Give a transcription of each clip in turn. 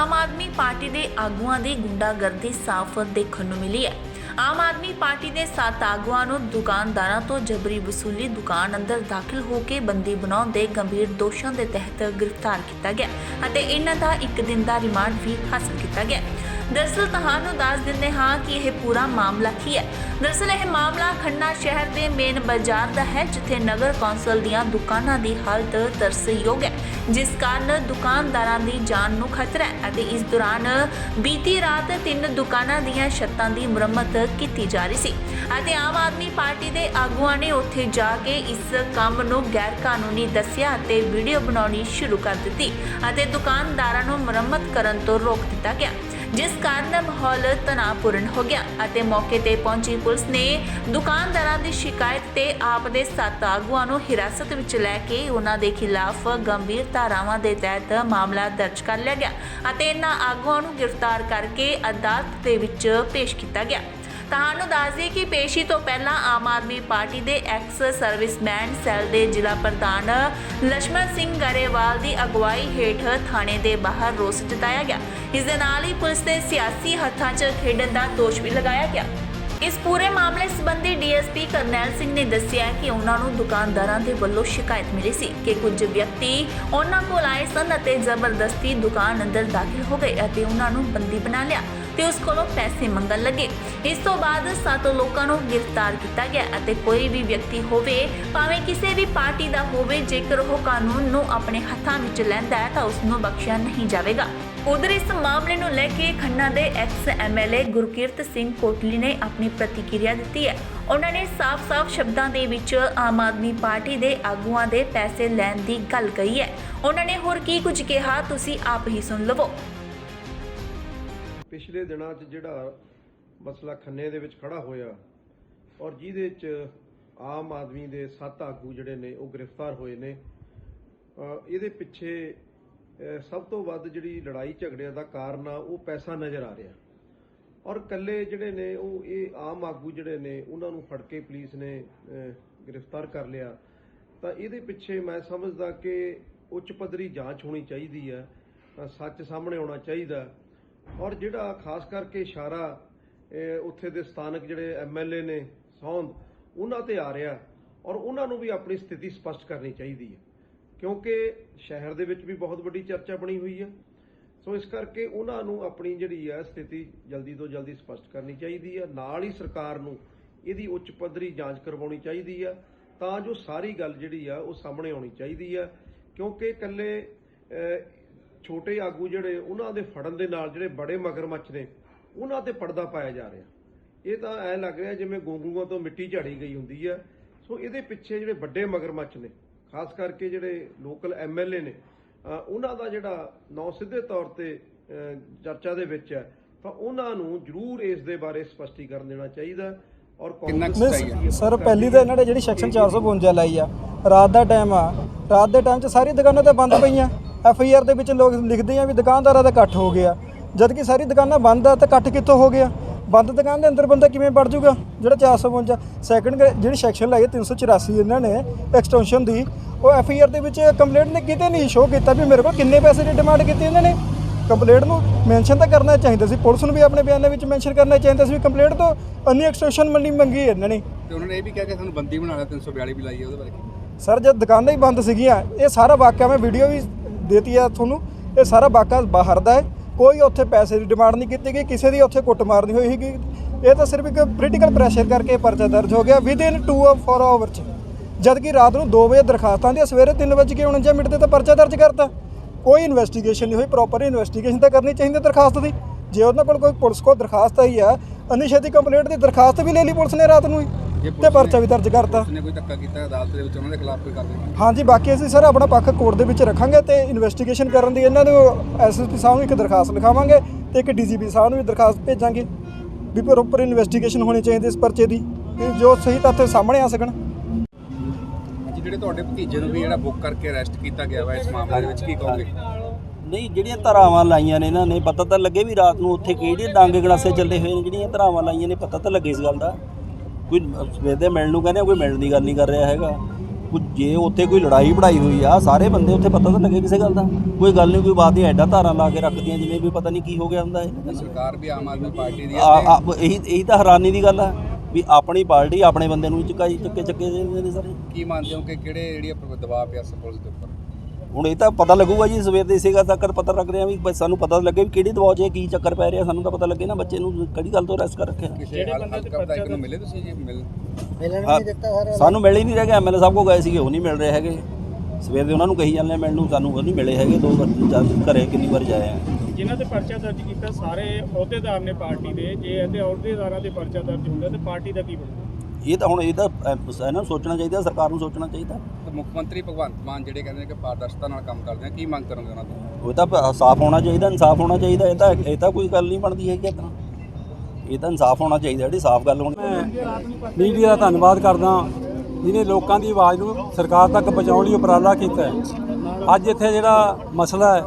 ਆਮ Aadmi party ਦੇ ਆਗੂਆਂ ਦੀ ਗੁੰਡਾਗਰਦੀ ਸਾਫ਼ ਦੇਖਣ ਨੂੰ ਮਿਲੀ ਹੈ। ਆਮ ਆਦਮੀ ਪਾਰਟੀ ਦੇ ਸੱਤ ਆਗੂਆਂ ਨੂੰ ਦੁਕਾਨਦਾਰਾਂ ਤੋਂ ਜਬਰੀ ਵਸੂਲੀ ਦੁਕਾਨ ਅੰਦਰ ਦਾਖਲ ਹੋ ਕੇ ਬੰਦੀ ਬਣਾਉਣ ਦੇ ਗੰਭੀਰ ਦੋਸ਼ਾਂ ਦੇ ਤਹਿਤ ਗ੍ਰਿਫਤਾਰ ਕੀਤਾ ਗਿਆ ਅਤੇ ਇਹਨਾਂ ਦਾ ਇੱਕ ਦਿਨ ਦਾ ਰਿਮਾਂਡ ਵੀ ਹਾਸਲ ਕੀਤਾ ਗਿਆ ਦਰਅਸਲ ਤੁਹਾਨੂੰ ਦੱਸ ਦਿੰਦੇ ਹਾਂ ਕਿ ਇਹ ਪੂਰਾ ਮਾਮਲਾ ਕੀ ਹੈ। ਦਰਅਸਲ ਇਹ ਮਾਮਲਾ ਖੰਨਾ ਸ਼ਹਿਰ ਦੇ ਮੇਨ ਬਾਜ਼ਾਰ ਦਾ ਹੈ, ਜਿੱਥੇ ਨਗਰ ਕੌਂਸਲ ਦੀਆਂ ਦੁਕਾਨਾਂ ਦੀ ਹਾਲਤ ਤਰਸਯੋਗ ਹੈ, ਜਿਸ ਕਾਰਨ ਦੁਕਾਨਦਾਰਾਂ ਦੀ ਜਾਨ ਨੂੰ ਖਤਰਾ ਹੈ ਅਤੇ ਇਸ ਦੌਰਾਨ ਬੀਤੀ ਰਾਤ ਤਿੰਨ ਦੁਕਾਨਾਂ ਦੀਆਂ ਛੱਤਾਂ ਦੀ ਮੁਰੰਮਤ ਕੀਤੀ ਜਾ ਰਹੀ ਸੀ ਅਤੇ ਆਮ ਆਦਮੀ ਪਾਰਟੀ ਦੇ ਆਗੂਆਂ ਨੇ ਉੱਥੇ ਜਾ ਕੇ ਇਸ ਕੰਮ ਨੂੰ ਗੈਰ ਕਾਨੂੰਨੀ ਦੱਸਿਆ ਅਤੇ ਵੀਡੀਓ ਬਣਾਉਣੀ ਸ਼ੁਰੂ ਕਰ ਦਿੱਤੀ ਅਤੇ ਦੁਕਾਨਦਾਰਾਂ ਨੂੰ ਮੁਰੰਮਤ ਕਰਨ ਤੋਂ ਰੋਕ ਦਿੱਤਾ ਗਿਆ। ਜਿਸ ਕਾਰਨ ਮਾਹੌਲ ਤਣਾਅਪੂਰਨ ਹੋ ਗਿਆ ਅਤੇ ਮੌਕੇ ਤੇ ਪਹੁੰਚੀ ਪੁਲਿਸ ਨੇ ਦੁਕਾਨਦਾਰਾਂ ਦੀ ਸ਼ਿਕਾਇਤ ਤੇ ਆਪ ਦੇ ਸੱਤ ਆਗੂਆਂ ਨੂੰ ਹਿਰਾਸਤ ਵਿੱਚ ਲੈ ਕੇ ਉਹਨਾਂ ਦੇ ਖਿਲਾਫ ਗੰਭੀਰ ਧਾਰਾਵਾਂ ਦੇ ਤਹਿਤ ਮਾਮਲਾ ਦਰਜ ਕਰ ਲਿਆ ਗਿਆ ਅਤੇ ਇਹਨਾਂ ਆਗੂਆਂ ਨੂੰ ਗ੍ਰਿਫਤਾਰ ਕਰਕੇ ਅਦਾਲਤ ਦੇ ਵਿੱਚ ਪੇਸ਼ ਕੀਤਾ ਗਿਆ। ਤੁਹਾਨੂੰ ਦੱਸ ਦਈਏ ਕਿ ਪੇਸ਼ੀ ਤੋਂ ਪਹਿਲਾਂ ਆਮ ਆਦਮੀ ਪਾਰਟੀ ਦੇ ਐਕਸ ਸਰਵਿਸਮੈਨ ਸੈੱਲ ਦੇ ਜ਼ਿਲ੍ਹਾ ਪ੍ਰਧਾਨ ਲక్ష్ਮਣ ਸਿੰਘ ਗਰੇਵਾਲ ਦੀ ਅਗਵਾਈ ਹੇਠ ਥਾਣੇ ਦੇ ਬਾਹਰ ਰੋਸ ਜਤਾਇਆ ਗਿਆ। ਇਸ ਦੇ ਨਾਲ ਹੀ ਪੁਲਿਸ ਦੇ ਸਿਆਸੀ ਹੱਥਾਂ 'ਚ ਖੇਡਣ ਦਾ ਦੋਸ਼ ਵੀ ਲਗਾਇਆ ਗਿਆ। ਇਸ ਪੂਰੇ ਮਾਮਲੇ ਸੰਬੰਧੀ ਡੀਐਸਪੀ ਕਰਨੈਲ ਸਿੰਘ ਨੇ ਦੱਸਿਆ ਕਿ ਉਹਨਾਂ ਨੂੰ ਦੁਕਾਨਦਾਰਾਂ ਦੇ ਵੱਲੋਂ ਸ਼ਿਕਾਇਤ ਮਿਲੀ ਸੀ ਕਿ ਕੁਝ ਵਿਅਕਤੀ ਉਹਨਾਂ ਕੋਲ ਆਏ ਸਨ ਅਤੇ ਜ਼ਬਰਦਸਤੀ ਦੁਕਾਨ ਅੰਦਰ ਦਾਖਲ ਹੋ ਗਏ ਅਤੇ ਉਹਨਾਂ ਨੂੰ ਬੰਦੀ ਬਣਾ ਲਿਆ। ਤੇ ਉਸ ਕੋਲੋਂ ਪੈਸੇ ਮੰਗਣ ਲੱਗੇ। ਇਸ ਤੋਂ ਬਾਅਦ ਸੱਤ ਲੋਕਾਂ ਨੂੰ ਗ੍ਰਿਫਤਾਰ ਕੀਤਾ ਗਿਆ ਅਤੇ ਕੋਈ ਵੀ ਵਿਅਕਤੀ ਹੋਵੇ, ਭਾਵੇਂ ਕਿਸੇ ਵੀ ਪਾਰਟੀ ਦਾ ਹੋਵੇ, ਜੇਕਰ ਉਹ ਕਾਨੂੰਨ ਨੂੰ ਆਪਣੇ ਹੱਥਾਂ ਵਿੱਚ ਲੈਂਦਾ ਹੈ ਤਾਂ ਉਸ ਨੂੰ ਬਖਸ਼ਿਆ ਨਹੀਂ ਜਾਵੇਗਾ। ਉਧਰ ਇਸ ਮਾਮਲੇ ਨੂੰ ਲੈ ਕੇ ਖੰਨਾ ਦੇ ਐਕਸ ਐਮਐਲਏ ਗੁਰਕੀਰਤ ਸਿੰਘ ਕੋਟਲੀ ਨੇ ਆਪਣੀ ਪ੍ਰਤੀਕਿਰਿਆ ਦਿੱਤੀ ਹੈ। ਉਹਨਾਂ ਨੇ ਸਾਫ਼-ਸਾਫ਼ ਸ਼ਬਦਾਂ ਦੇ ਵਿੱਚ ਆਮ ਆਦਮੀ ਪਾਰਟੀ ਦੇ ਆਗੂਆਂ ਦੇ ਪੈਸੇ ਲੈਣ ਦੀ ਗੱਲ ਕਹੀ ਹੈ। ਉਹਨਾਂ ਨੇ ਹੋਰ ਕੀ ਕੁਝ ਕਿਹਾ, ਤੁਸੀਂ ਆਪ ਹੀ ਸੁਣ ਲਵੋ। ਪਿਛਲੇ ਦਿਨਾਂ 'ਚ ਜਿਹੜਾ ਮਸਲਾ ਖੰਨੇ ਦੇ ਵਿੱਚ ਖੜਾ ਹੋਇਆ ਔਰ ਜਿਹਦੇ 'ਚ ਆਮ ਆਦਮੀ ਦੇ ਸੱਤ ਆਗੂ ਜਿਹੜੇ ਨੇ ਉਹ ਗ੍ਰਿਫਤਾਰ ਹੋਏ ਨੇ ਇਹਦੇ ਪਿੱਛੇ ਸਭ ਤੋਂ ਵੱਧ ਜਿਹੜੀ ਲੜਾਈ ਝਗੜਿਆਂ ਦਾ ਕਾਰਨ ਆ, ਉਹ ਪੈਸਾ ਨਜ਼ਰ ਆ ਰਿਹਾ। ਔਰ ਕੱਲੇ ਜਿਹੜੇ ਨੇ ਉਹ, ਇਹ ਆਮ ਆਗੂ ਜਿਹੜੇ ਨੇ, ਉਹਨਾਂ ਨੂੰ ਫੜ ਕੇ ਪੁਲਿਸ ਨੇ ਗ੍ਰਿਫਤਾਰ ਕਰ ਲਿਆ। ਤਾਂ ਇਹਦੇ ਪਿੱਛੇ ਮੈਂ ਸਮਝਦਾ ਕਿ ਉੱਚ ਪੱਧਰੀ ਜਾਂਚ ਹੋਣੀ ਚਾਹੀਦੀ ਹੈ ਸੱਚ ਸਾਹਮਣੇ ਆਉਣਾ ਚਾਹੀਦਾ। ਔਰ ਜਿਹੜਾ ਖਾਸ ਕਰਕੇ ਇਸ਼ਾਰਾ ਉੱਥੇ ਦੇ ਸਥਾਨਕ ਜਿਹੜੇ ਐਮਐਲਏ ਨੇ, ਸੌਂਦ, ਉਹਨਾਂ ਤੇ ਆ ਰਿਹਾ ਔਰ ਉਹਨਾਂ ਨੂੰ ਵੀ ਆਪਣੀ ਸਥਿਤੀ ਸਪਸ਼ਟ ਕਰਨੀ ਚਾਹੀਦੀ ਹੈ। ਕਿਉਂਕਿ ਸ਼ਹਿਰ ਦੇ ਵਿੱਚ ਵੀ ਬਹੁਤ ਵੱਡੀ ਚਰਚਾ ਬਣੀ ਹੋਈ ਹੈ। ਸੋ ਇਸ ਕਰਕੇ ਉਹਨਾਂ ਨੂੰ ਆਪਣੀ ਜਿਹੜੀ ਹੈ ਸਥਿਤੀ ਜਲਦੀ ਤੋਂ ਜਲਦੀ ਸਪਸ਼ਟ ਕਰਨੀ ਚਾਹੀਦੀ ਹੈ। ਨਾਲ ਹੀ ਸਰਕਾਰ ਨੂੰ ਇਹਦੀ ਉੱਚ ਪੱਧਰੀ ਜਾਂਚ ਕਰਵਾਉਣੀ ਚਾਹੀਦੀ ਹੈ। ਤਾਂ ਜੋ ਸਾਰੀ ਗੱਲ ਜਿਹੜੀ ਆ ਉਹ ਸਾਹਮਣੇ ਆਉਣੀ ਚਾਹੀਦੀ ਆ ਕਿਉਂਕਿ ਇਕੱਲੇ ਛੋਟੇ ਆਗੂ ਜਿਹੜੇ ਉਹਨਾਂ ਦੇ ਫੜਨ ਦੇ ਨਾਲ ਜਿਹੜੇ ਬੜੇ ਮਗਰਮੱਛ ਨੇ ਉਹਨਾਂ ਤੇ ਪਰਦਾ ਪਾਇਆ ਜਾ ਰਿਹਾ। ਇਹ ਤਾਂ ਐ ਲੱਗ ਰਿਹਾ ਜਿਵੇਂ ਗੋਂਗਲੂਆਂ ਤੋਂ ਮਿੱਟੀ ਝਾੜੀ ਗਈ ਹੁੰਦੀ ਹੈ। ਸੋ ਇਹਦੇ ਪਿੱਛੇ ਜਿਹੜੇ ਵੱਡੇ ਮਗਰਮੱਛ ਨੇ ਖਾਸ ਕਰਕੇ ਜਿਹੜੇ ਲੋਕਲ ਐਮਐਲਏ ਨੇ ਉਹਨਾਂ ਦਾ ਜਿਹੜਾ ਨਾਂ ਸਿੱਧੇ ਤੌਰ ਤੇ ਚਰਚਾ ਦੇ ਵਿੱਚ ਹੈ ਤਾਂ ਉਹਨਾਂ ਨੂੰ ਜ਼ਰੂਰ ਇਸ ਦੇ ਬਾਰੇ ਸਪਸ਼ਟੀਕਰਨ ਦੇਣਾ ਚਾਹੀਦਾ ਔਰ ਕਿੰਨਾ ਕੁ ਕਾਂਗਰਸ ਸਰ ਪਹਿਲੀ ਤਾਂ ਇਹਨਾਂ ਨੇ ਜਿਹੜੀ ਸੈਕਸ਼ਨ 452 ਲਾਈ ਆ ਰਾਤ ਦਾ ਟਾਈਮ ਆ ਰਾਤ ਦੇ ਟਾਈਮ 'ਚ ਸਾਰੀ ਦੁਕਾਨਾਂ ਤਾਂ ਬੰਦ ਪਈਆਂ। ਐਫ ਆਈ ਆਰ ਦੇ ਵਿੱਚ ਲੋਕ ਲਿਖਦੇ ਆ ਵੀ ਦੁਕਾਨਦਾਰਾਂ ਦਾ ਇਕੱਠ ਹੋ ਗਿਆ। ਜਦ ਕਿ ਸਾਰੀ ਦੁਕਾਨਾਂ ਬੰਦ ਆ ਤਾਂ ਇਕੱਠ ਕਿੱਥੋਂ ਹੋ ਗਿਆ? ਬੰਦ ਦੁਕਾਨ ਦੇ ਅੰਦਰ ਬੰਦਾ ਕਿਵੇਂ ਵੜ ਜਾਊਗਾ ਜਿਹੜਾ 452 ਸੈਕੰਡ ਜਿਹੜੀ ਸੈਕਸ਼ਨ ਲਾਈ ਹੈ 384 ਇਹਨਾਂ ਨੇ ਐਕਸਟੈਂਸ਼ਨ ਦੀ ਉਹ ਐਫ ਆਈ ਆਰ ਦੇ ਵਿੱਚ ਕੰਪਲੇਂਟ ਨੇ ਕਿਤੇ ਨਹੀਂ ਸ਼ੋਅ ਕੀਤਾ ਵੀ ਮੇਰੇ ਕੋਲ ਕਿੰਨੇ ਪੈਸੇ ਦੀ ਡਿਮਾਂਡ ਕੀਤੀ ਇਹਨਾਂ ਨੇ। ਕੰਪਲੇਂਟ ਨੂੰ ਮੈਂਸ਼ਨ ਤਾਂ ਕਰਨਾ ਚਾਹੀਦਾ ਸੀ। ਪੁਲਿਸ ਨੂੰ ਵੀ ਆਪਣੇ ਬਿਆਨ ਦੇ ਵਿੱਚ ਮੈਂਸ਼ਨ ਕਰਨਾ ਚਾਹੀਦਾ ਸੀ ਵੀ ਕੰਪਲੇਂਟ ਤੋਂ ਅੰਨੀ ਐਕਸਟੈਂਸ਼ਨ ਮੰਨੀ ਮੰਗੀ ਇਹਨਾਂ ਨੇ। ਤੇ ਉਹਨਾਂ ਨੇ ਇਹ ਵੀ ਕਿਹਾ ਕਿ ਸਾਨੂੰ ਬੰਦੀ ਬਣਾ ਲਿਆ 342 ਵੀ ਲਾਈ ਹੈ ਉਹਦੇ ਬਾਰੇ? ਸਰ ਜਦ ਦੁਕਾਨਾਂ ਹੀ ਬੰਦ ਸੀਗੀਆਂ ਇਹ ਸਾਰਾ ਵਾਕਿਆ ਮੈਂ ਵੀਡੀਓ ਵੀ ਦੇਤੀ ਆ ਤੁਹਾਨੂੰ, ਇਹ ਸਾਰਾ ਵਾਕਿਆ ਬਾਹਰ ਦਾ ਹੈ। ਕੋਈ ਉੱਥੇ ਪੈਸੇ ਦੀ ਡਿਮਾਂਡ ਨਹੀਂ ਕੀਤੀ ਗਈ, ਕਿਸੇ ਦੀ ਉੱਥੇ ਕੁੱਟਮਾਰ ਨਹੀਂ ਹੋਈ ਹੈਗੀ ਇਹ ਤਾਂ ਸਿਰਫ ਇੱਕ ਪੋਲੀਟੀਕਲ ਪ੍ਰੈਸ਼ਰ ਕਰਕੇ ਪਰਚਾ ਦਰਜ ਹੋ ਗਿਆ ਵਿਦ ਇਨ 2 ਆਫ 4 ਆਵਰ ਚ। ਜਦ ਕਿ ਰਾਤ ਨੂੰ 2 ਵਜੇ ਦਰਖਾਸਤਾਂ ਦੀ ਸਵੇਰੇ 3:49 ਮਿੰਟ ਤੇ ਤਾਂ ਪਰਚਾ ਦਰਜ ਕਰਤਾ। ਕੋਈ ਇਨਵੈਸਟੀਗੇਸ਼ਨ ਨਹੀਂ ਹੋਈ ਪ੍ਰੋਪਰ ਇਨਵੈਸਟੀਗੇਸ਼ਨ ਤਾਂ ਕਰਨੀ ਚਾਹੀਦੀ ਦਰਖਾਸਤ ਦੀ। ਜੇ ਉਹਨਾਂ ਕੋਲ ਕੋਈ ਪੁਲਿਸ ਕੋਲ ਦਰਖਾਸਤ ਆਈ ਆ ਅਨਿਸ਼ੇਤੀ ਕੰਪਲੇਂਟ ਦੀ ਦਰਖਾਸਤ ਵੀ ਲੈ ਲਈ ਪੁਲਿਸ ਨੇ ਰਾਤ ਨੂੰ ਹੀ। ਤੇ ਪਰਚਾ ਵੀ ਦਰਜ ਕਰਤਾ। ਪੁਲਿਸ ਨੇ ਕੋਈ ਧੱਕਾ ਕੀਤਾ ਅਦਾਲਤ ਦੇ ਵਿੱਚ ਉਹਨਾਂ ਦੇ ਖਿਲਾਫ ਕੋਈ ਕਾਰਵਾਈ ਹਾਂਜੀ ਬਾਕੀ ਅਸੀਂ ਸਰ ਆਪਣਾ ਪੱਖ ਕੋਰਟ ਦੇ ਵਿੱਚ ਰੱਖਾਂਗੇ ਤੇ ਇਨਵੈਸਟੀਗੇਸ਼ਨ ਕਰਨ ਦੀ ਇਹਨਾਂ ਨੂੰ ਐਸਐਸਪੀ ਸਾਹਿਬ ਨੂੰ ਇੱਕ ਦਰਖਾਸਤ ਲਿਖਾਵਾਂਗੇ ਤੇ ਇੱਕ ਡੀਜੀਪੀ ਸਾਹਿਬ ਨੂੰ ਵੀ ਦਰਖਾਸਤ ਭੇਜਾਂਗੇ ਵੀ ਪ੍ਰੋਪਰ ਇਨਵੈਸਟੀਗੇਸ਼ਨ ਹੋਣੀ ਚਾਹੀਦੀ ਇਸ ਪਰਚੇ ਦੀ ਕਿ ਜੋ ਸਹੀ ਤੱਥ ਸਾਹਮਣੇ ਆ ਸਕਣ। ਅੱਜ ਜਿਹੜੇ ਤੁਹਾਡੇ ਭਤੀਜੇ ਨੂੰ ਵੀ ਜਿਹੜਾ ਬੁੱਕ ਕਰਕੇ ਅਰੈਸਟ ਕੀਤਾ ਗਿਆ ਵਾ ਇਸ ਮਾਮਲੇ ਦੇ ਵਿੱਚ ਕੀ ਕਹੋਗੇ? ਨਹੀਂ ਜਿਹੜੀਆਂ ਧਰਾਵਾਂ ਲਾਈਆਂ ਨੇ ਇਹਨਾਂ ਨੇ ਪਤਾ ਤਾਂ ਲੱਗੇ ਵੀ ਰਾਤ ਨੂੰ ਉੱਥੇ ਕਿਹੜੇ ਡਾਂਗੇ ਗੜਾਸੇ ਚੱਲੇ ਹੋਏ ਨੇ ਜਿਹੜੀਆਂ ਧਰਾਵਾਂ ਲਾਈਆਂ ਨੇ ਪਤਾ ਤਾਂ ਲੱਗੇ ਇਸ ਗੱਲ ਦਾ। ਕੋਈ ਸਵੇਰ ਦੇ ਮਿਲਣ ਨੂੰ ਕਹਿੰਦੇ ਆ, ਕੋਈ ਮਿਲਣ ਦੀ ਗੱਲ ਨਹੀਂ ਕਰ ਰਿਹਾ ਹੈਗਾ। ਕੁਝ ਜੇ ਉੱਥੇ ਕੋਈ ਲੜਾਈ ਪੜਾਈ ਹੋਈ ਆ ਸਾਰੇ ਬੰਦੇ ਉੱਥੇ ਪਤਾ ਤਾਂ ਲੱਗੇ ਕਿਸੇ ਗੱਲ ਦਾ। ਕੋਈ ਗੱਲ ਨਹੀਂ ਕੋਈ ਬਾਤ ਹੀ ਐਡਾ ਧਾਰਾ ਲਾ ਕੇ ਰੱਖਦੀਆਂ ਜਿਵੇਂ ਵੀ ਪਤਾ ਨਹੀਂ ਕੀ ਹੋ ਗਿਆ ਹੁੰਦਾ ਇਹ। ਸਰਕਾਰ ਵੀ ਆਮ ਆਦਮੀ ਪਾਰਟੀ ਦੀ ਹੈ ਆ- ਆ- ਇਹੀ ਇਹੀ ਤਾਂ ਹੈਰਾਨੀ ਦੀ ਗੱਲ ਆ ਵੀ ਆਪਣੀ ਪਾਰਟੀ ਆਪਣੇ ਬੰਦੇ ਨੂੰ ਚੁਕਾਈ ਚੱਕੇ ਚੱਕੇ ਦੇ ਨੇ ਸਾਰੇ। ਕੀ ਮੰਨਦੇ ਹੋ ਕਿ ਕਿਹੜੇ ਜਿਹੜੀ ਦਬਾਅ ਪਿਆ ਸ ਪੁਲਿਸ ਦੇ ਉੱਪਰ? ਹੁਣ ਇਹ ਤਾਂ ਪਤਾ ਲੱਗੂਗਾ ਜੀ ਸਵੇਰ ਦੇ ਇਸੇ ਗੱਲ ਤੱਕ ਪਤਾ ਲੱਗ ਰਿਹਾ ਵੀ ਬਸ ਸਾਨੂੰ ਪਤਾ ਲੱਗੇ ਵੀ ਕਿਹੜੀ ਦਬਾਅ 'ਚ ਇਹ ਕੀ ਚੱਕਰ ਪੈ ਰਿਹਾ ਸਾਨੂੰ ਤਾਂ ਪਤਾ ਲੱਗੇ ਨਾ ਬੱਚੇ ਨੂੰ ਕਿਹੜੀ ਗੱਲ ਤੋਂ ਅਰੈਸਟ ਕਰ ਰੱਖਿਆ। ਨੂੰ ਮਿਲੇ ਤੁਸੀਂ ਜੀ ਮਿਲ। ਹਾਂ, ਸਾਨੂੰ ਮਿਲ ਹੀ ਨਹੀਂ ਰਿਹਾ ਐਮਐਲਏ ਸਾਹਿਬ ਕੋ ਗਏ ਸੀਗੇ ਉਹ ਨਹੀਂ ਮਿਲ ਰਹੇ ਹੈਗੇ। ਸਵੇਰ ਦੇ ਉਹਨਾਂ ਨੂੰ ਕਹੀ ਜਾਂਦੇ ਆ ਮਿਲਣ ਨੂੰ ਸਾਨੂੰ ਉਹ ਨਹੀਂ ਮਿਲੇ ਹੈਗੇ ਦੋ ਵਾਰ ਜਾ- ਘਰੇ ਕਿੰਨੀ ਵਾਰ ਜਾਏ ਆ। ਜਿਨ੍ਹਾਂ ਤੇ ਪਰਚਾ ਦਰਜ ਕੀਤਾ ਸਾਰੇ ਅਹੁਦੇਦਾਰ ਨੇ ਪਾਰਟੀ ਦੇ। ਜੇ ਇਹਦੇ ਅਹੁਦੇਦਾਰਾਂ ਤੇ ਪਰਚਾ ਦਰਜ ਹੁੰਦਾ ਤੇ ਪਾਰਟੀ ਦਾ ਕੀ ਬਣੂਗਾ? ਇਹ ਤਾਂ ਹੁਣ ਇਹ ਤਾਂ ਅਹ, ਇਹਨਾਂ ਨੂੰ ਸੋਚਣਾ ਚਾਹੀਦਾ ਸਰਕਾਰ ਨੂੰ ਸੋਚਣਾ ਚਾਹੀਦਾ। ਤੇ ਮੁੱਖ ਮੰਤਰੀ ਭਗਵੰਤ ਮਾਨ ਜਿਹੜੇ ਕਹਿੰਦੇ ਨੇ ਕਿ ਪਾਰਦਰਸ਼ਤਾ ਨਾਲ ਕੰਮ ਕਰਦੇ ਆ ਕੀ ਮੰਗ ਕਰੋਗੇ ਉਹਨਾਂ ਤੋਂ? ਉਹ ਤਾਂ ਸਾਫ਼ ਹੋਣਾ ਚਾਹੀਦਾ ਇਨਸਾਫ ਹੋਣਾ ਚਾਹੀਦਾ ਇਹ ਤਾਂ ਇਹ ਤਾਂ ਕੋਈ ਗੱਲ ਨਹੀਂ ਬਣਦੀ ਹੈਗੀ ਇਦਾਂ ਇਹ ਤਾਂ ਇਨਸਾਫ ਹੋਣਾ ਚਾਹੀਦਾ ਜਿਹੜੀ ਸਾਫ਼ ਗੱਲ ਹੋਣੀ। ਮੀਡੀਆ ਦਾ ਧੰਨਵਾਦ ਕਰਦਾ ਜਿਹਨੇ ਲੋਕਾਂ ਦੀ ਆਵਾਜ਼ ਨੂੰ ਸਰਕਾਰ ਤੱਕ ਪਹੁੰਚਾਉਣ ਲਈ ਉਪਰਾਲਾ ਕੀਤਾ ਹੈ। ਅੱਜ ਇੱਥੇ ਜਿਹੜਾ ਮਸਲਾ ਹੈ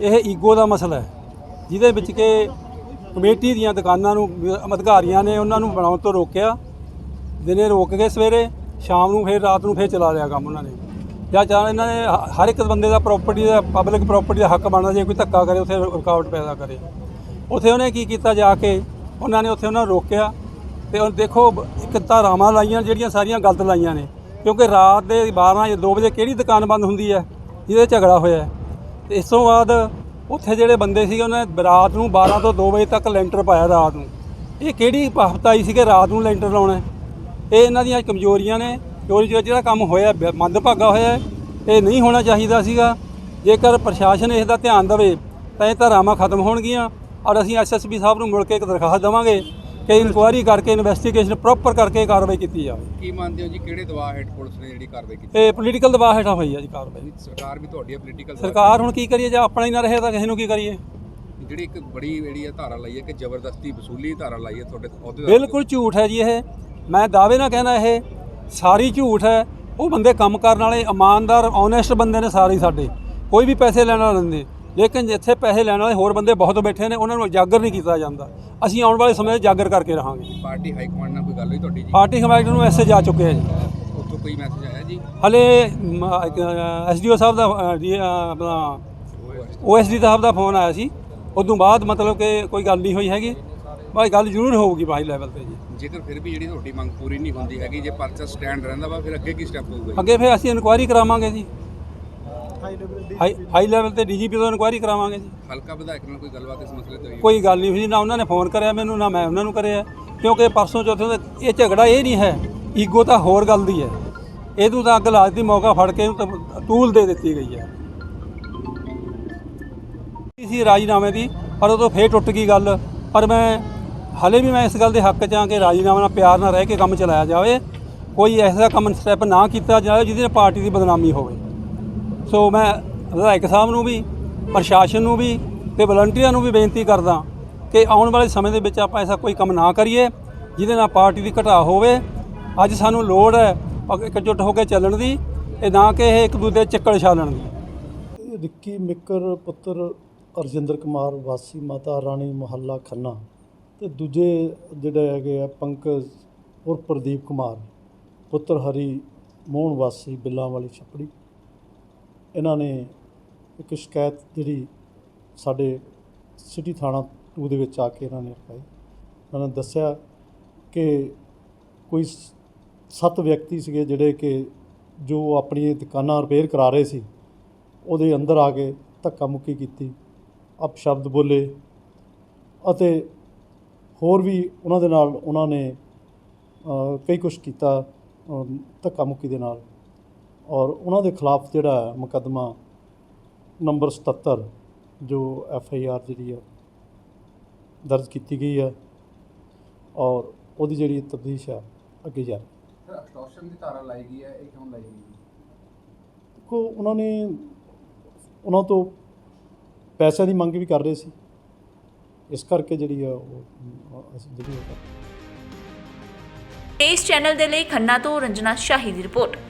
ਇਹ ਈਗੋ ਦਾ ਮਸਲਾ ਹੈ ਜਿਹਦੇ ਵਿੱਚ ਕਿ ਕਮੇਟੀ ਦੀਆਂ ਦੁਕਾਨਾਂ ਨੂੰ ਅਧਿਕਾਰੀਆਂ ਨੇ ਉਹਨਾਂ ਨੂੰ ਬਣਾਉਣ ਤੋਂ ਰੋਕਿਆ। ਦਿਨੇ ਰੋਕ ਕੇ ਸਵੇਰੇ, ਸ਼ਾਮ ਨੂੰ ਫਿਰ ਰਾਤ ਨੂੰ ਫਿਰ ਚਲਾ ਲਿਆ ਕੰਮ ਉਹਨਾਂ ਨੇ। ਜਾਂ ਚਾਹ ਇਹਨਾਂ ਨੇ ਹਰ ਇੱਕ ਬੰਦੇ ਦਾ ਪ੍ਰਾਪਰਟੀ ਦਾ ਪਬਲਿਕ ਪ੍ਰਾਪਰਟੀ ਦਾ ਹੱਕ ਬਣਦਾ, ਜੇ ਕੋਈ ਧੱਕਾ ਕਰੇ, ਉੱਥੇ ਰੁਕਾਵਟ ਪੈਦਾ ਕਰੇ। ਉੱਥੇ ਉਹਨੇ ਕੀ ਕੀਤਾ ਜਾ ਕੇ, ਉਹਨਾਂ ਨੇ ਉੱਥੇ ਉਹਨਾਂ ਨੂੰ ਰੋਕਿਆ ਤੇ ਉਹ ਦੇਖੋ ਬ- ਇੱਕ ਧਾਰਾਵਾਂ ਲਾਈਆਂ, ਜਿਹੜੀਆਂ ਸਾਰੀਆਂ ਗਲਤ ਲਾਈਆਂ ਨੇ। ਕਿਉਂਕਿ ਰਾਤ ਦੇ 12 ਜਾਂ 2 ਵਜੇ ਕਿਹੜੀ ਦੁਕਾਨ ਬੰਦ ਹੁੰਦੀ ਹੈ, ਜਿਹਦੇ ਝਗੜਾ ਹੋਇਆ ਹੈ। ਤੇ ਇਸ ਤੋਂ ਬਾਅਦ ਉੱਥੇ ਜਿਹੜੇ ਬੰਦੇ ਸੀਗੇ, ਉਹਨਾਂ ਨੇ ਰਾਤ ਨੂੰ 12 ਤੋਂ 2 ਵਜੇ ਤੱਕ ਲੈਂਟਰ ਪਾਇਆ ਰਾਤ ਨੂੰ। ਇਹ ਕਿਹੜੀ ਹਫਤਾ ਆਈ ਸੀ ਕਿ ਰਾਤ ਨੂੰ ਲੈਂਟਰ ਲਾਉਣਾ ਇਹ ਇਹਨਾਂ ਦੀਆਂ ਕਮਜ਼ੋਰੀਆਂ ਨੇ ਚੋਰੀ ਚੋਰੀ ਜਿਹੜਾ ਕੰਮ ਹੋਇਆ ਮੰਦਭਾਗਾ ਹੋਇਆ। ਇਹ ਨਹੀਂ ਹੋਣਾ ਚਾਹੀਦਾ ਸੀਗਾ। ਜੇਕਰ ਪ੍ਰਸ਼ਾਸਨ ਇਸ ਦਾ ਧਿਆਨ ਦੇਵੇ ਤਾਂ ਇਹ ਧਾਰਾਵਾਂ ਖਤਮ ਹੋਣਗੀਆਂ ਔਰ ਅਸੀਂ ਐਸਐਸਪੀ ਸਾਹਿਬ ਨੂੰ ਮਿਲ ਕੇ ਇੱਕ ਦਰਖਾਸਤ ਦੇਵਾਂਗੇ ਕਿ ਇਨਕੁਆਇਰੀ ਕਰਕੇ ਇਨਵੈਸਟੀਗੇਸ਼ਨ ਪ੍ਰੋਪਰ ਕਰਕੇ ਕਾਰਵਾਈ ਕੀਤੀ ਜਾਵੇ। ਕੀ ਮੰਨਦੇ ਹੋ ਜੀ ਕਿਹੜੇ ਦਬਾਅ ਹੇਠ ਪੁਲਿਸ ਨੇ ਜਿਹੜੀ ਕਾਰਵਾਈ ਕੀਤੀ? ਇਹ ਪੋਲੀਟੀਕਲ ਦਬਾਅ ਹੇਠਾਂ ਹੋਈ ਹੈ ਜੀ ਕਾਰਵਾਈ। ਸਰਕਾਰ ਵੀ ਤੁਹਾਡੀ ਪੋਲੀਟੀਕਲ ਸਰਕਾਰ ਹੁਣ ਕੀ ਕਰੀਏ ਜੇ ਆਪਣਾ ਹੀ ਨਾ ਰਹੇ ਤਾਂ ਕਿਸੇ ਨੂੰ ਕੀ ਕਰੀਏ? ਜਿਹੜੀ ਇੱਕ ਬੜੀ ਜਿਹੜੀ ਹੈ ਧਾਰਾ ਲਾਈ ਹੈ ਕਿ ਜ਼ਬਰਦਸਤੀ ਵਸੂਲੀ ਧਾਰਾ ਲਾਈ ਹੈ ਤੁਹਾਡੇ ਬਿਲਕੁਲ ਝੂਠ ਹੈ ਜੀ ਇਹ। ਮੈਂ ਦਾਅਵੇ ਨਾਲ ਕਹਿਣਾ ਇਹ ਸਾਰੀ ਝੂਠ ਹੈ। ਉਹ ਬੰਦੇ ਕੰਮ ਕਰਨ ਵਾਲੇ ਇਮਾਨਦਾਰ ਓਨੈਸਟ ਬੰਦੇ ਨੇ ਸਾਰੇ ਸਾਡੇ। ਕੋਈ ਵੀ ਪੈਸੇ ਲੈਣ ਵਾਲਾ ਨਹੀਂ ਲੇਕਿਨ ਜਿੱਥੇ ਪੈਸੇ ਲੈਣ ਵਾਲੇ ਹੋਰ ਬੰਦੇ ਬਹੁਤ ਬੈਠੇ ਨੇ ਉਹਨਾਂ ਨੂੰ ਉਜਾਗਰ ਨਹੀਂ ਕੀਤਾ ਜਾਂਦਾ। ਅਸੀਂ ਆਉਣ ਵਾਲੇ ਸਮੇਂ 'ਚ ਜਾਗਰ ਕਰਕੇ ਰਹਾਂਗੇ। ਪਾਰਟੀ ਹਾਈ ਕਮਾਂਡ ਨਾਲ ਕੋਈ ਗੱਲ ਹੋਈ ਤੁਹਾਡੀ ਜੀ? ਪਾਰਟੀ ਕਮੇਟੀ ਨੂੰ ਮੈਸੇਜ ਆ ਚੁੱਕਿਆ ਜੀ। ਉੱਥੋਂ ਕੋਈ ਮੈਸੇਜ ਆਇਆ ਜੀ? ਹਲੇ ਐਸਡੀਓ ਸਾਹਿਬ ਦਾ ਆਪਣਾ ਓਐਸਡੀ ਸਾਹਿਬ ਦਾ ਫੋਨ ਆਇਆ ਸੀ। ਉਦੋਂ ਬਾਅਦ ਮਤਲਬ ਕਿ ਕੋਈ ਗੱਲ ਨਹੀਂ ਹੋਈ ਹੈਗੀ। ਬਾਈ ਗੱਲ ਜ਼ਰੂਰ ਹੋਊਗੀ ਬਾਈ ਲੈਵਲ ਤੇ ਜੀ। ਜੇਕਰ ਫਿਰ ਵੀ ਜਿਹੜੀ ਤੁਹਾਡੀ ਮੰਗ ਪੂਰੀ ਨਹੀਂ ਹੁੰਦੀ ਹੈਗੀ ਜੇ ਪਰਚਾ ਸਟੈਂਡ ਰਹਿੰਦਾ ਵਾ ਫਿਰ ਅੱਗੇ ਕੀ ਸਟੈਪ ਹੋਊਗਾ ਅੱਗੇ ਫਿਰ ਅਸੀਂ ਇਨਕੁਆਇਰੀ ਕਰਾਵਾਂਗੇ ਜੀ। ਹਾਈ ਹਾਈ ਲੈਵਲ ਤੇ ਡੀਜੀਪੀ ਤੋਂ ਇਨਕੁਆਇਰੀ ਕਰਾਵਾਂਗੇ ਜੀ। ਹਲਕਾ ਵਿਧਾਇਕ ਨਾਲ ਕੋਈ ਗੱਲਬਾਤ ਇਸ ਮਸਲੇ ਤੇ ਹੋਈ ਕੋਈ ਗੱਲ ਨਹੀਂ ਹੋਈ ਨਾ ਉਹਨਾਂ ਨੇ ਫੋਨ ਕਰਿਆ ਮੈਨੂੰ ਨਾ ਮੈਂ ਉਹਨਾਂ ਨੂੰ ਕਰਿਆ। ਕਿਉਂਕਿ ਪਰਸੋਂ ਚੌਥੇ ਦਾ ਇਹ ਝਗੜਾ ਇਹ ਨਹੀਂ ਹੈ ਈਗੋ ਤਾਂ ਹੋਰ ਗੱਲ ਦੀ ਹੈ। ਇਹਨੂੰ ਤਾਂ ਅੱਗ ਲਾ ਦਿੱਤੀ ਮੌਕਾ ਫੜ ਕੇ ਇਹਨੂੰ ਤਾਂ ਟੂਲ ਦੇ ਦਿੱਤੀ ਗਈ ਹੈ। ਸੀ ਰਾਜੀਨਾਮੇ ਦੀ ਪਰ ਉਦੋਂ ਫੇਰ ਟੁੱਟ ਗਈ ਗੱਲ। ਪਰ ਮੈਂ ਹਲੇ ਵੀ ਮੈਂ ਇਸ ਗੱਲ ਦੇ ਹੱਕ 'ਚ ਹਾਂ ਕਿ ਰਾਜੀਨਾਮੇ ਨਾਲ ਪਿਆਰ ਨਾਲ ਰਹਿ ਕੇ ਕੰਮ ਚਲਾਇਆ ਜਾਵੇ, ਕੋਈ ਐਸਾ ਕੰਮ ਸਟੈਪ ਨਾ ਕੀਤਾ ਜਾਵੇ ਜਿਹਦੇ ਨਾਲ ਪਾਰਟੀ ਦੀ ਬਦਨਾਮੀ ਹੋਵੇ। ਸੋ ਮੈਂ ਵਿਧਾਇਕ ਸਾਹਿਬ ਨੂੰ ਵੀ, ਪ੍ਰਸ਼ਾਸਨ ਨੂੰ ਵੀ ਤੇ ਵਲੰਟੀਅਰਾਂ ਨੂੰ ਵੀ ਬੇਨਤੀ ਕਰਦਾ ਕਿ ਆਉਣ ਵਾਲੇ ਸਮੇਂ ਦੇ ਵਿੱਚ ਆਪਾਂ ਐਸਾ ਕੋਈ ਕੰਮ ਨਾ ਕਰੀਏ ਜਿਹਦੇ ਨਾਲ ਪਾਰਟੀ ਦੀ ਘਟਾ ਹੋਵੇ। ਅੱਜ ਸਾਨੂੰ ਲੋੜ ਹੈ ਇਕਜੁੱਟ ਹੋ ਕੇ ਚੱਲਣ ਦੀ ਇਹ ਨਾ ਕਿ ਇਹ ਇੱਕ ਦੂਜੇ ਦੇ ਚੱਕਰ ਛਾਲਣ ਦੀ। ਰਿੱਕੀ ਮਿੱਕਰ ਪੁੱਤਰ ਅਰਜਿੰਦਰ ਕੁਮਾਰ ਵਾਸੀ, ਮਾਤਾ ਰਾਣੀ ਮੁਹੱਲਾ ਖੰਨਾ। ਤੇ ਦੂਜੇ ਜਿਹੜੇ ਹੈਗੇ ਆ ਪੰਕਜ ਔਰ ਪ੍ਰਦੀਪ ਕੁਮਾਰ, ਪੁੱਤਰ ਹਰੀ ਮੋਹਨ ਵਾਸੀ ਬਿੱਲਾਂ ਵਾਲੀ ਛੱਪੜੀ। ਇਹਨਾਂ ਨੇ ਇੱਕ ਸ਼ਿਕਾਇਤ ਜਿਹੜੀ ਸਾਡੇ ਸਿਟੀ ਥਾਣਾ 2 ਦੇ ਵਿੱਚ ਆ ਕੇ ਇਹਨਾਂ ਨੇ ਰਖਾਈ। ਉਹਨਾਂ ਨੇ ਦੱਸਿਆ ਕਿ ਕੋਈ ਸ- ਸੱਤ ਵਿਅਕਤੀ ਸੀਗੇ ਜਿਹੜੇ ਕਿ ਜੋ ਆਪਣੀ ਦੁਕਾਨਾਂ ਰਿਪੇਅਰ ਕਰਾ ਰਹੇ ਸੀ, ਉਹਦੇ ਅੰਦਰ ਆ ਕੇ ਧੱਕਾ ਮੁੱਕੀ ਕੀਤੀ, ਅਪਸ਼ਬਦ ਬੋਲੇ ਅਤੇ ਹੋਰ ਵੀ ਉਹਨਾਂ ਦੇ ਨਾਲ ਉਹਨਾਂ ਨੇ ਕਈ ਕੁਝ ਕੀਤਾ ਧੱਕਾ ਮੁੱਕੀ ਦੇ ਨਾਲ। ਔਰ ਉਹਨਾਂ ਦੇ ਖਿਲਾਫ ਜਿਹੜਾ ਮੁਕੱਦਮਾ ਨੰਬਰ 77 ਜੋ ਐਫ ਆਈ ਆਰ ਜਿਹੜੀ ਆ ਦਰਜ ਕੀਤੀ ਗਈ ਹੈ ਔਰ ਉਹਦੀ ਜਿਹੜੀ ਤਫਤੀਸ਼ ਆ ਅੱਗੇ ਜਾ ਰਹੀ ਸਰ ਐਕਸਟੋਰਸ਼ਨ ਦੀ ਧਾਰਾ ਲਾਈ ਗਈ ਹੈ ਇਹ ਕਿਉਂ ਲਾਈ ਗਈ? ਦੇਖੋ ਉਹਨਾਂ ਨੇ ਉਹਨਾਂ ਤੋਂ ਪੈਸਿਆਂ ਦੀ ਮੰਗ ਵੀ ਕਰ ਰਹੇ ਸੀ। ਇਸ ਕਰਕੇ ਜਿਹੜੀ ਆ ਉਹ ਅਸੀਂ ਜਿਹੜੀ ਉਹ ਕਰ ਇਸ ਚੈਨਲ ਦੇ ਲਈ ਖੰਨਾ ਤੋਂ ਰੰਜਨਾ ਸ਼ਾਹੀ ਦੀ ਰਿਪੋਰਟ।